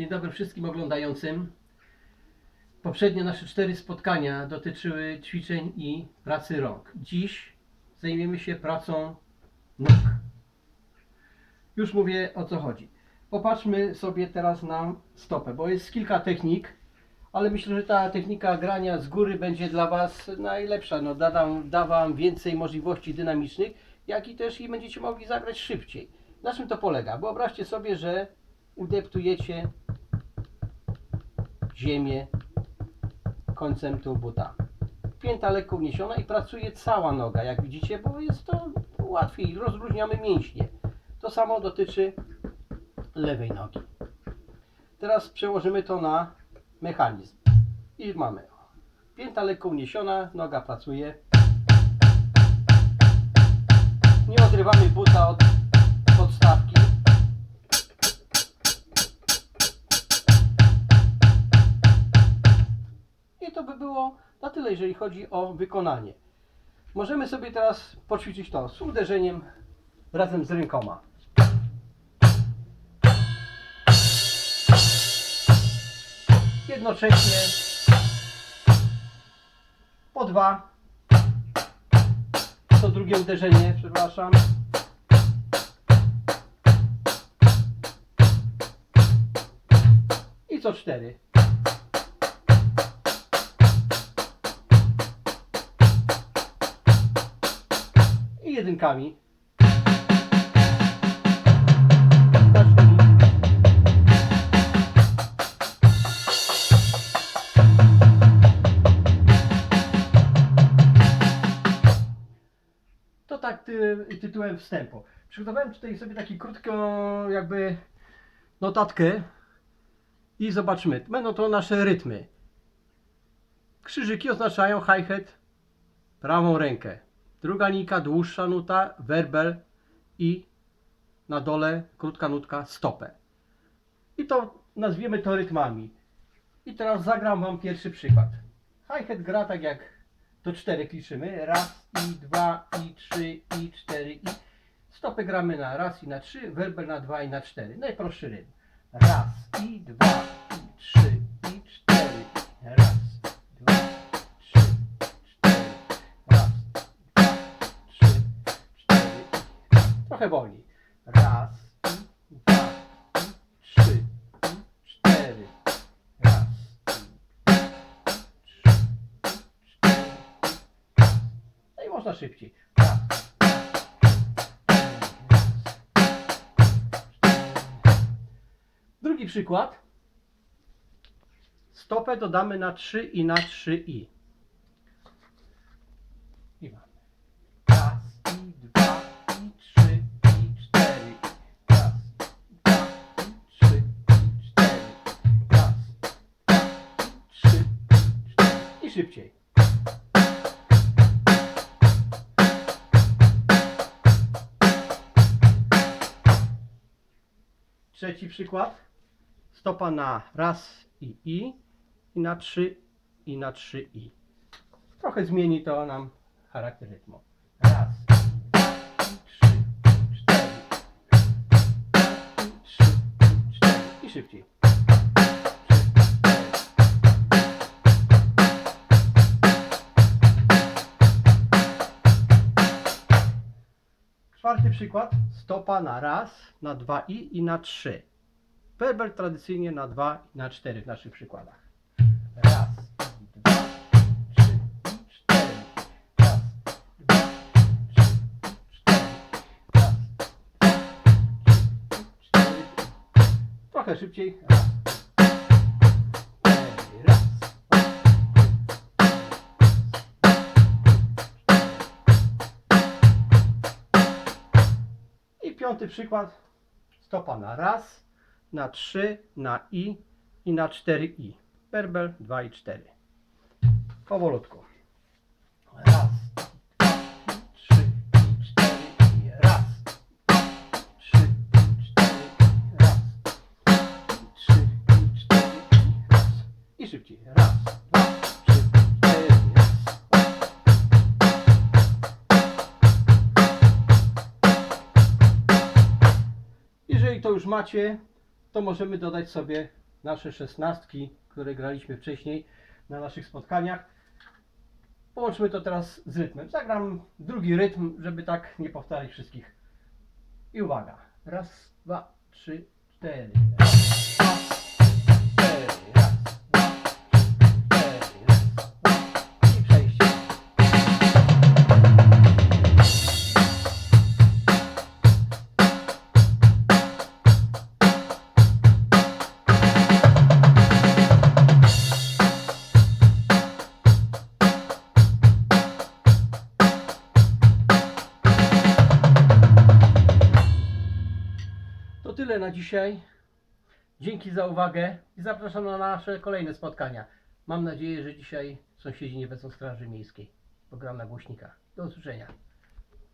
Dzień dobry wszystkim oglądającym. Poprzednie nasze cztery spotkania dotyczyły ćwiczeń i pracy rąk. Dziś zajmiemy się pracą nóg. Już mówię o co chodzi. Popatrzmy sobie teraz na stopę, bo jest kilka technik, ale myślę, że ta technika grania z góry będzie dla Was najlepsza. No, da, wam- da Wam więcej możliwości dynamicznych, jak i też i będziecie mogli zagrać szybciej. Na czym to polega? Wyobraźcie sobie, że udeptujecie ziemię końcem tu buta. Pięta lekko uniesiona i pracuje cała noga, jak widzicie, bo jest to łatwiej, rozluźniamy mięśnie. To samo dotyczy lewej nogi. Teraz przełożymy to na mechanizm. I mamy. Pięta lekko uniesiona, noga pracuje. Nie odrywamy buta od było na tyle, jeżeli chodzi o wykonanie. Możemy sobie teraz poćwiczyć to z uderzeniem razem z rękoma. Jednocześnie po dwa. To drugie uderzenie, przepraszam. I co cztery. Jedynkami. To tak ty, tytułem wstępu. Przygotowałem tutaj sobie taki krótką jakby notatkę i zobaczmy. Będą to nasze rytmy. Krzyżyki oznaczają hi-hat, prawą rękę. Druga linijka, dłuższa nuta, werbel i na dole krótka nutka, stopę. I to nazwiemy to rytmami. I teraz zagram Wam pierwszy przykład. Hi-hat gra tak jak do czterech liczymy. Raz i dwa i trzy i cztery i stopę gramy na raz i na trzy, werbel na dwa i na cztery. Najprostszy rytm. Raz i dwa i trzy Trochę wolniej. Raz dwa trzy cztery. Raz, trzy cztery. No i można szybciej. Drugi przykład. Stopę dodamy na 3 i na 3 Szybciej. Trzeci przykład. Stopa na raz i i i na trzy i na trzy i. Trochę zmieni to nam charakter rytmu. Raz, dwa, Czwarty przykład. Stopa na raz, na dwa i i na trzy. Werbel tradycyjnie na dwa i na cztery w naszych przykładach. Raz, dwa, trzy, cztery. Raz, dwa, trzy, cztery. Raz, dwa, trzy, cztery. Trochę szybciej. Raz, cztery, raz. Piąty przykład. Stopa na raz, na trzy, na i i na cztery i. Berbel 2 i 4. Powolutku. Raz, dwa, i macie, to możemy dodać sobie nasze szesnastki, które graliśmy wcześniej na naszych spotkaniach. Połączmy to teraz z rytmem. Zagram drugi rytm, żeby tak nie powtarzać wszystkich. I uwaga. Raz, dwa, trzy, cztery. Raz, dzisiaj. Dzięki za uwagę i zapraszam na nasze kolejne spotkania. Mam nadzieję, że dzisiaj sąsiedzi nie wezmą straży miejskiej, bo gram na głośnikach. Do usłyszenia.